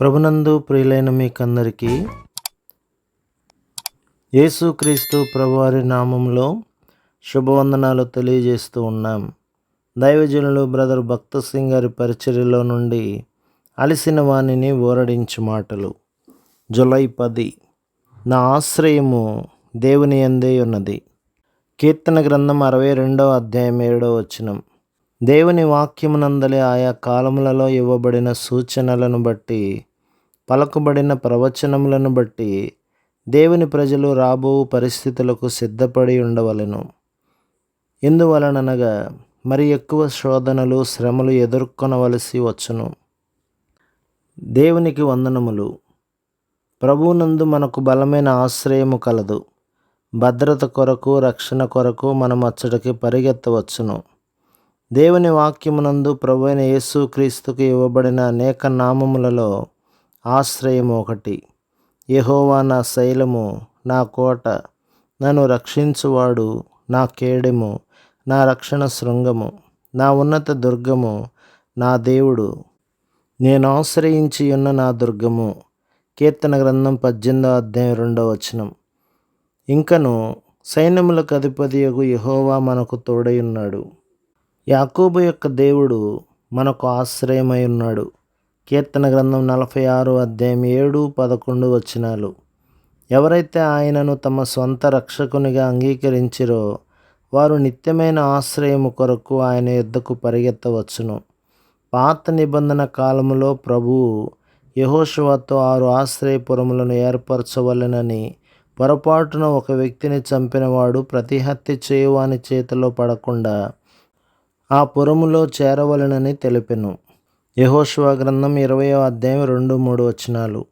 ప్రభునందు ప్రియులైన మీకందరికీ యేసుక్రీస్తు ప్రభువారి నామంలో శుభవందనాలు తెలియజేస్తూ ఉన్నాం. దైవజనులు బ్రదర్ భక్త సింగ్ గారి పరిచర్యలో నుండి అలసిన వాణిని ఓరడించి మాటలు. జులై పది. నా ఆశ్రయము దేవుని అందే ఉన్నది. కీర్తన గ్రంథం అరవై రెండవ అధ్యాయం ఏడవ వచనం. దేవుని వాక్యమునందలి ఆయా కాలములలో ఇవ్వబడిన సూచనలను బట్టి పలకబడిన ప్రవచనములను బట్టి దేవుని ప్రజలు రాబో పరిస్థితులకు సిద్ధపడి ఉండవలెను. ఎందువలననగా మరి ఎక్కువ శోధనలు శ్రమలు ఎదుర్కొనవలసి వచ్చును. దేవునికి వందనములు. ప్రభువునందు మనకు బలమైన ఆశ్రయము కలదు. భద్రత కొరకు రక్షణ కొరకు మనం అచ్చటికి పరిగెత్తవచ్చును. దేవుని వాక్యమునందు ప్రభు అయిన యేసుక్రీస్తుకు ఇవ్వబడిన అనేక నామములలో ఆశ్రయము ఒకటి. యహోవా నా శైలము నా కోట నన్ను రక్షించువాడు నా కేడెము నా రక్షణ శృంగము నా ఉన్నత దుర్గము నా దేవుడు. నేను ఆశ్రయించి ఉన్న నా దుర్గము. కీర్తన గ్రంథం పద్దెనిమిదో అధ్యాయం రెండవ వచనం. ఇంకను సైన్యములకు అధిపతియగు యహోవా మనకు తోడై ఉన్నాడు. యాకోబు యొక్క దేవుడు మనకు ఆశ్రయమై ఉన్నాడు. కీర్తన గ్రంథం నలభై ఆరు అధ్యాయం ఏడు పదకొండు వచనాలు. ఎవరైతే ఆయనను తమ సొంత రక్షకునిగా అంగీకరించిరో వారు నిత్యమైన ఆశ్రయము కొరకు ఆయన యుద్ధకు పరిగెత్తవచ్చును. పాత నిబంధన కాలములో ప్రభువు యహోషువతో ఆరు ఆశ్రయపురములను ఏర్పరచవలెనని పొరపాటున ఒక వ్యక్తిని చంపినవాడు ప్రతి హత్య చేయువాని చేతిలో పడకుండా ఆ పురములో చేరవలెనని తెలిపెను. యహోశివ గ్రంథం ఇరవయో అధ్యాయం రెండు మూడు వచనాలు.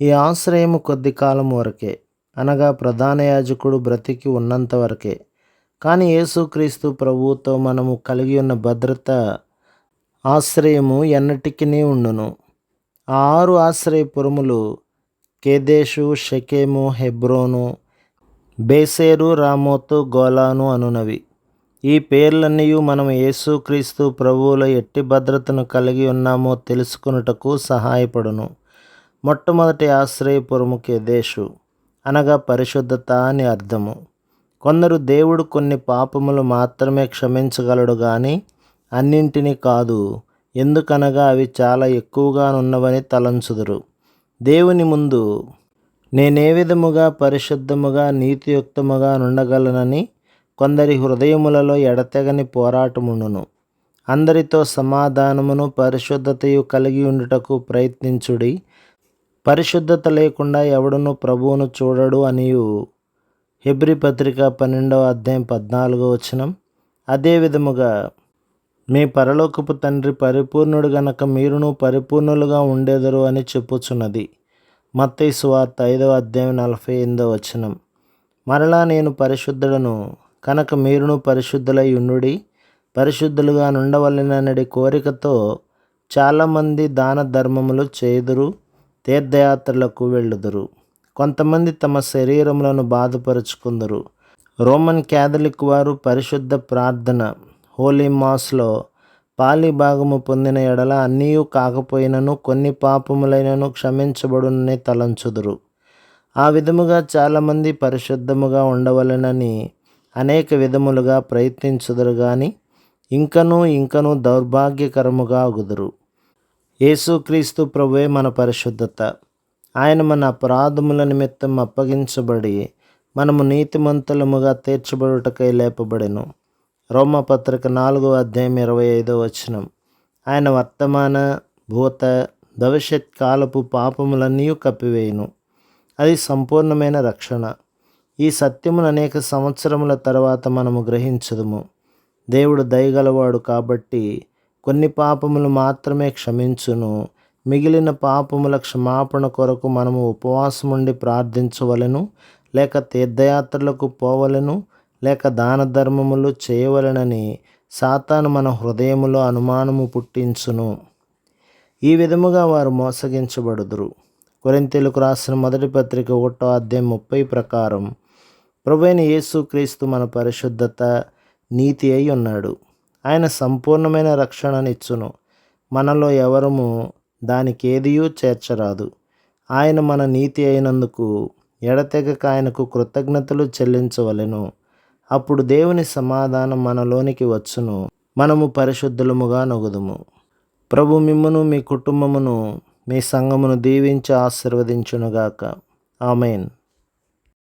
ఈ ఆశ్రయము కొద్ది కాలం వరకే అనగా ప్రధాన యాజకుడు బ్రతికి ఉన్నంత వరకే. కానీ యేసుక్రీస్తు ప్రభువుతో మనము కలిగి ఉన్న భద్రత ఆశ్రయము ఎన్నటికీ ఉండును. ఆ ఆరు ఆశ్రయపురములు కేదేశు షకేము హెబ్రోను బేసేరు రామోతు గోలాను అనునవి. ఈ పేర్లన్నీ మనం యేసుక్రీస్తు ప్రభువుల ఎట్టి భద్రతను కలిగి ఉన్నామో తెలుసుకున్నటకు సహాయపడును. మొట్టమొదటి ఆశ్రయపురము దేశు. అనగా పరిశుద్ధత అని అర్థము. కొందరు దేవుడు కొన్ని పాపములు మాత్రమే క్షమించగలడు కానీ అన్నింటినీ కాదు ఎందుకనగా అవి చాలా ఎక్కువగా ఉన్నవని తలంచుదురు. దేవుని ముందు నేనే విధముగా పరిశుద్ధముగా నీతియుక్తముగా నుండగలనని కొందరి హృదయములలో ఎడతెగని పోరాటముండును. అందరితో సమాధానమును పరిశుద్ధతయు కలిగి ఉండుటకు ప్రయత్నించుడి. పరిశుద్ధత లేకుండా ఎవడును ప్రభువును చూడడు అనియు. హెబ్రి పత్రిక పన్నెండవ అధ్యాయం పద్నాలుగో వచనం. అదే విధముగా మీ పరలోకపు తండ్రి పరిపూర్ణుడు గనక మీరును పరిపూర్ణులుగా ఉండేదరు అని చెప్పుచున్నది. మత్తయి సువార్త ఐదవ అధ్యాయం నలభై ఎనిమిదవ వచనం. మరలా నేను పరిశుద్ధుడను కనుక మీరును పరిశుద్ధులై ఉండుడి. పరిశుద్ధులుగా నుండవలెనడి కోరికతో చాలామంది దాన ధర్మములు చేదురు తీర్థయాత్రలకు వెళ్ళుదురు. కొంతమంది తమ శరీరములను బాధపరుచుకుందరు. రోమన్ క్యాథలిక్ వారు పరిశుద్ధ ప్రార్థన హోలీ మాస్లో పాలి భాగము పొందిన ఎడల అన్నీ కాకపోయినను కొన్ని పాపములైనను క్షమించబడునని తలంచుదురు. ఆ విధముగా చాలామంది పరిశుద్ధముగా ఉండవలెనని అనేక విధములుగా ప్రయత్నించుదురు కానీ ఇంకనూ ఇంకనూ దౌర్భాగ్యకరముగా అగుదురు. యేసుక్రీస్తు ప్రభువే మన పరిశుద్ధత. ఆయన మన అపరాధముల నిమిత్తం అప్పగించబడి మనము నీతిమంతులముగా తీర్చబడుటకై లేపబడెను. రోమపత్రిక నాలుగో అధ్యాయం ఇరవై ఐదో వచనం. ఆయన వర్తమాన భూత భవిష్యత్ కాలపు పాపములన్నీ కప్పివేయును. అది సంపూర్ణమైన రక్షణ. ఈ సత్యమును అనేక సంవత్సరముల తర్వాత మనము గ్రహించదుము. దేవుడు దయగలవాడు కాబట్టి కొన్ని పాపములు మాత్రమే క్షమించును. మిగిలిన పాపముల క్షమాపణ కొరకు మనము ఉపవాసముండి ప్రార్థించవలెను లేక తీర్థయాత్రలకు పోవలెను లేక దాన ధర్మములు చేయవలెనని సాతాను మన హృదయములో అనుమానము పుట్టించును. ఈ విధముగా వారు మోసగించబడుదురు. కొరింతెలకు రాసిన మొదటి పత్రిక ఒకటో అధ్యాయం ముప్పై ప్రకారం ప్రభువైన యేసుక్రీస్తు మన పరిశుద్ధత నీతి అయి ఉన్నాడు. ఆయన సంపూర్ణమైన రక్షణనిచ్చును. మనలో ఎవరము దానికి ఏదియూ చేర్చరాదు. ఆయన మన నీతి అయినందుకు ఎడతెగక ఆయనకు కృతజ్ఞతలు చెల్లించవలెను. అప్పుడు దేవుని సమాధానం మనలోనికి వచ్చును. మనము పరిశుద్ధులముగా నొగుదుము. ప్రభు మిమ్మను మీ కుటుంబమును మీ సంఘమును దీవించి ఆశీర్వదించునుగాక. ఆమెన్.